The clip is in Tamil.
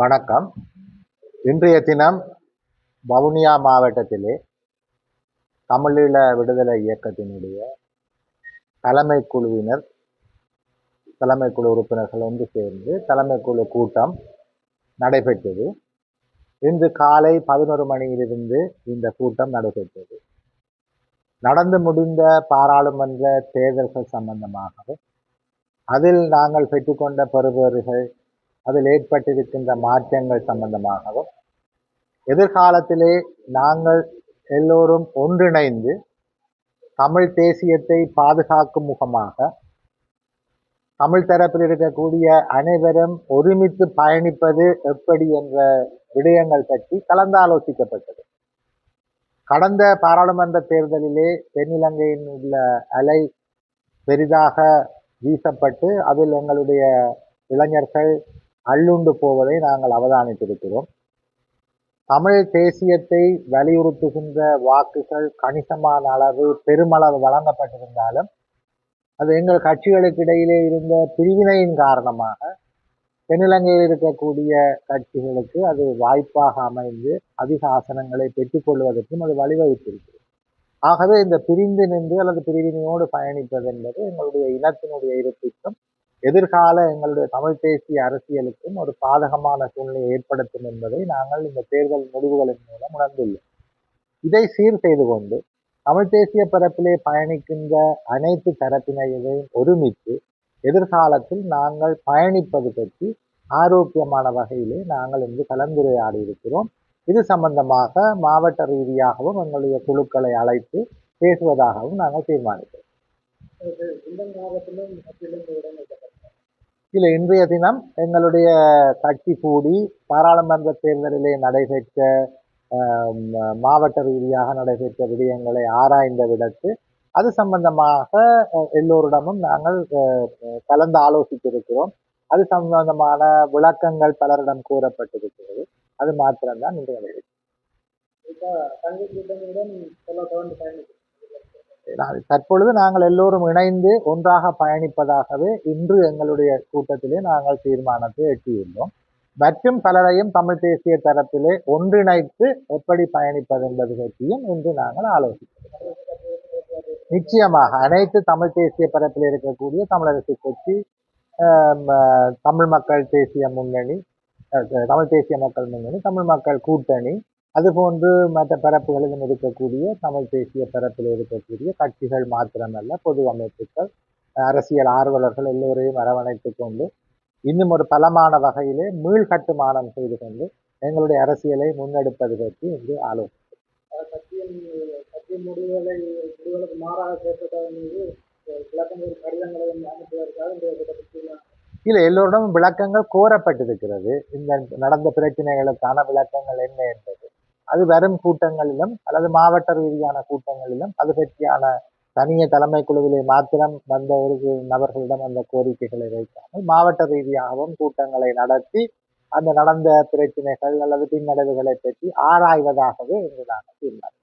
வணக்கம். இன்றைய தினம் வவுனியா மாவட்டத்திலே தமிழீழ விடுதலை இயக்கத்தினுடைய தலைமை குழுவினர் தலைமை குழு உறுப்பினர்கள் ஒன்று சேர்ந்து தலைமை குழு கூட்டம் நடைபெற்றது. இன்று காலை பதினொரு மணியிலிருந்து இந்த கூட்டம் நடைபெற்றது. நடந்து முடிந்த பாராளுமன்ற தேர்தல்கள் சம்பந்தமாகவும் அதில் நாங்கள் பெற்றுக்கொண்ட பெறுபேறுகள் அதில் ஏற்பட்டிருக்கின்ற மாற்றங்கள் சம்பந்தமாகவும் எதிர்காலத்திலே நாங்கள் எல்லோரும் ஒன்றிணைந்து தமிழ் தேசியத்தை பாதுகாக்கும் முகமாக தமிழ் தரப்பில் இருக்கக்கூடிய அனைவரும் ஒருமித்து பயணிப்பது எப்படி என்ற விடயங்கள் பற்றி கலந்தாலோசிக்கப்பட்டது. கடந்த பாராளுமன்ற தேர்தலிலே தென்னிலங்கையின் உள்ள அலை பெரிதாக வீசப்பட்டு அதில் எங்களுடைய இளைஞர்கள் அள்ளுண்டு போவதை நாங்கள் அவதானித்திருக்கிறோம். தமிழ் தேசியத்தை வலியுறுத்துகின்ற வாக்குகள் கணிசமான அளவு பெருமளவு வழங்கப்பட்டிருந்தாலும் அது எங்கள் கட்சிகளுக்கு இடையிலே இருந்த பிரிவினையின் காரணமாக தென்னிலங்கையில் இருக்கக்கூடிய கட்சிகளுக்கு அது வாய்ப்பாக அமைந்து அதிக ஆசனங்களை பெற்றுக்கொள்வதற்கும் அது வழிவகுத்திருக்கிறது. ஆகவே இந்த பிரிந்து நின்று அல்லது பிரிவினையோடு பயணிப்பது என்பது எங்களுடைய இனத்தினுடைய இருப்பிற்கும் எதிர்கால எங்களுடைய தமிழ் தேசிய அரசியலுக்கும் ஒரு பாதகமான சூழ்நிலையை ஏற்படுத்தும் என்பதை நாங்கள் இந்த தேர்தல் முடிவுகளின் மூலம் உணர்ந்துள்ளோம். இதை சீர் செய்து கொண்டு தமிழ் தேசிய பரப்பிலே பயணிக்கின்ற அனைத்து தரப்பினரையும் ஒருமித்து எதிர்காலத்தில் நாங்கள் பயணிப்பது பற்றி ஆரோக்கியமான வகையிலே நாங்கள் இன்று கலந்துரையாடி இருக்கிறோம். இது சம்பந்தமாக மாவட்ட ரீதியாகவும் எங்களுடைய குழுக்களை அழைத்து பேசுவதாகவும் நாங்கள் தீர்மானிக்கிறோம். இல்லை இன்றைய தினம் எங்களுடைய கட்சி கூடி பாராளுமன்ற தேர்தலிலே நடைபெற்ற மாவட்ட ரீதியாக நடைபெற்ற விடயங்களை ஆராய்ந்த விடத்து அது சம்பந்தமாக எல்லோரிடமும் நாங்கள் கலந்து ஆலோசித்திருக்கிறோம். அது சம்பந்தமான விளக்கங்கள் பலரிடம் கூறப்பட்டிருக்கிறது. அது மாத்திரம்தான் இன்றைய நிகழ்ச்சி. தற்பொழுது நாங்கள் எல்லோரும் இணைந்து ஒன்றாக பயணிப்பதாகவே இன்று எங்களுடைய கூட்டத்திலே நாங்கள் தீர்மானத்தை எட்டியுள்ளோம். மற்றும் பலரையும் தமிழ் தேசிய தரப்பிலே ஒன்றிணைத்து எப்படி பயணிப்பது என்பது பற்றியும் இன்று நாங்கள் ஆலோசிக்கிறோம். நிச்சயமாக அனைத்து தமிழ் தேசிய பரப்பில் இருக்கக்கூடிய தமிழரசு கட்சி தமிழ் மக்கள் தேசிய முன்னணி தமிழ் தேசிய மக்கள் முன்னணி தமிழ் மக்கள் கூட்டணி அதுபோன்று மற்ற பரப்புகளிலும் இருக்கக்கூடிய தமிழ் தேசிய பரப்பில் இருக்கக்கூடிய கட்சிகள் மாத்திரமல்ல பொது அமைப்புகள் அரசியல் ஆர்வலர்கள் எல்லோரையும் அரவணைத்து கொண்டு இன்னும் ஒரு பலமான வகையிலே மீள் கட்டுமானம் செய்து கொண்டு எங்களுடைய அரசியலை முன்னெடுப்பது பற்றி இன்று ஆலோசனை கட்சியின் முடிவுகளை முடிவுகளுக்கு மாறாக சேர்ப்பதாக மீது விளக்கங்கள் கடிதங்களை அனுப்புவதற்காக இல்லை எல்லோரிடமும் விளக்கங்கள் கோரப்பட்டிருக்கிறது. இந்த நடந்த பிரச்சனைகளுக்கான விளக்கங்கள் என்ன என்பது அது வரும் கூட்டங்களிலும் அல்லது மாவட்ட ரீதியான கூட்டங்களிலும் அது பற்றியான தனிய தலைமை குழுவிலே மாத்திரம் வந்த ஒரு நபர்களிடம் அந்த கோரிக்கைகளை வைக்காமல் மாவட்ட ரீதியாகவும் கூட்டங்களை நடத்தி அந்த நடந்த பிரச்சனைகள் அல்லது பின்னடைவுகளை பற்றி ஆராய்வதாகவே இன்று நாங்கள் தீர்மானம்